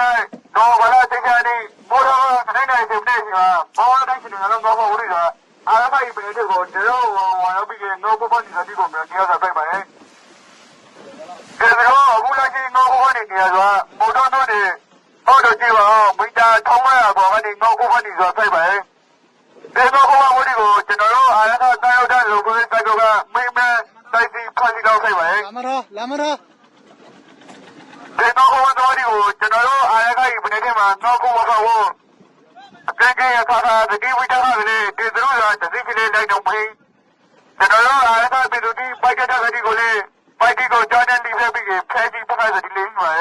နဲ့တော့ဘာလာတိကျနေဘောတော့နိုင်နိုင်တဲ့တဲ့ကဘောတိုင်းရှင်ကတော့တော့ဟိုရီကအားမကြီးပဲတဲ့ကိုတော့ဝါရပြီးတော့ဘောပန်ဒီတိကိုမြန်တရားဆိုင်ပါရဲ့ဒီတော့အခုလက်ရှိတော့ဘောနေနေရတော့ဘောတော့တော့နေဟောတော့ကြည့်ပါမိသားထောင်းမရဘောကနေတော့ဘောပန်ဒီဆိုဆိုင်ပါရဲ့ဒီတော့ဘောဝဒီကိုကျွန်တော်တို့အားရတာတောက်တဲ့လူကိုစိုက်ကမိမတိုက်စီဖန်စီတော့ဆိုင်ပါရဲ့လာမတော့လာမတော့ ဒီတော့ဘဝတော်ဒီကိုကျွန်တော်တို့အားရခိုင်ဘယ်နဲ့မှတော့ကိုမကောဘူးအကဲကဲရခါတာဒီဝိတာကလည်းဒီသူတို့ကတသိကလေးလိုက်တော့မေးကျွန်တော်တို့အားရခိုင်ပြည်သူဒီပိုက်ကတာကဒီကိုလေပိုက်ဒီကိုကြောင်းနေပြီးပြီးဖဲကြီးပတ်ကဒီလေးမှာ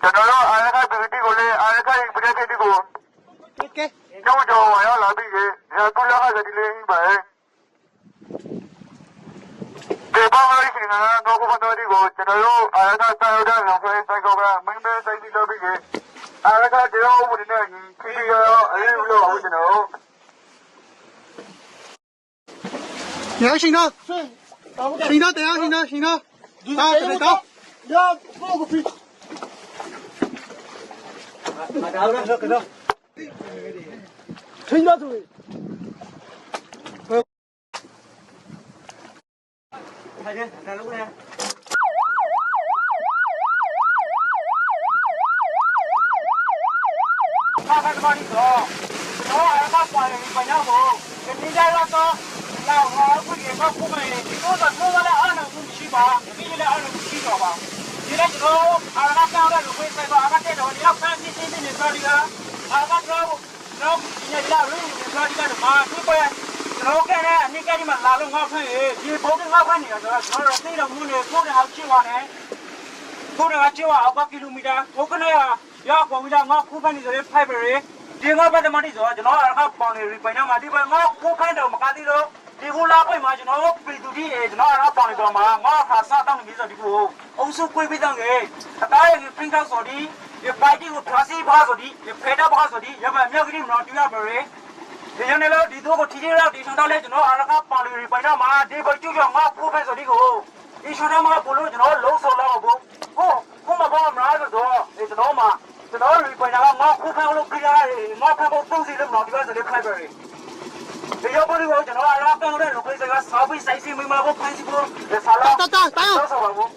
ကျွန်တော်တို့အားရခိုင်ပြည်သူဒီကိုလေအားရခိုင်ပြည်သူဒီကို โอเค ကျိုးကြော်ရောက်လာပြီးရတူလာကဒီလေးမှာဒီပေါ်မှာရှိနေတာတော့ဘုရားတော်ဒီကိုကျွန်တော်တို့အာရကတာရတဲ့လောကရဲ့စိုက်ကောကမင်းမဲစိုက်ပြီးတော့ ပြီးအာရကတရားဥပဒေနဲ့ကြီးခီးရောအရေးလို့အောင်ကျွန်တော်ညရှင်တော့ရှင်တော့တရားရှင်တော့ရှင်တော့ဟာတဲ့တော့ Ya, poco pi. Madara, no, que no. ထိ ရသူထိုင်တယ်ဒါလုံးနဲ့ခါခါကမာဒီတော့တော့အာရကပါရင်ပညာကိုဒီကြိုင်တော့လာဟောခုဒီကခုမင်းဒီတော့တော့လည်းအားလုံးရှိပါဒီလည်းအားလုံးရှိတော့ပါဒီလည်းကျွန်တော်အာရကကောင်းတဲ့လူခွေးဆိုင်ပါအကတဲ့တော့ဒီတော့ဖန်စီစီနေနေဆိုဒီကအကတော့တော့ဒီနေ့လာရင်းနေဆိုဒီကတော့မာသူ့ပေါ် ကျွန်တော်ကလည်းအနိကဒီမှာလာလို့ငေါ့ဖက်ရေဒီဘုံငေါ့ဖက်နေတော့ကျွန်တော်သိတော့မှုနေကိုယ်နဲ့အောင်ချစ်ပါနဲ့ကိုယ်နဲ့ချစ်ပါအောက်ကီလိုမီတာဘုကနဲ့ရောက်ပေါ်ပြီးတော့ငေါ့ဖူးဖက်နေဆိုတဲ့ဖိုက်ဘရီဒီငေါ့ဖက်တမတိဆိုတော့ကျွန်တော်အရကပေါင်နေပိုင်နာမှာဒီဘက်ငေါ့ဖူးဖက်တော့မကတိတော့ဒီကိုလာပိုင်မှာကျွန်တော်ပြည်သူကြီးကျွန်တော်အရပေါင်နေတော့မှာငေါ့ခါစားတောင်းနေပြီးဆိုဒီကိုအုပ်စုကွေးပြီးတော့ငယ်အသားရည်ပင်းကောက်ဆိုဒီဒီပိုက်တီကိုဖျားစီပါဆိုဒီဒီဖေတာပါဆိုဒီရမမြောက်ကလေးမတော်တူရပါရေ ဒီညနေလို့ဒီတော့ကိုထီထီရောက်ဒီဆောင်တော့လဲကျွန်တော်အရကပါလီပိုင်တော့မှာဒီဘကျူကျော်ငါဖူးဖဲဆိုဒီကိုဒီဆောင်တော့မှာဘလို့ကျွန်တော်လုံးဆောင်တော့ဘူးဟိုခုမဘောမလားဆိုတော့ဒီကျွန်တော်မှာကျွန်တော်ရီပိုင်တော့ငါဖူးဖဲလို့ပြရတယ်ငါဖဲဖို့ပုံစီလို့မတော်ဒီကဆိုဒီဖိုက်ပဲဒီရောက်လို့ကျွန်တော်အရကကောင်းတဲ့လူကိစ္စကစာပြီးစိုက်စီမိမကိုဖန်စီဖို့ဒီဆာလာတာတာတာတော့ဆောပါဘူး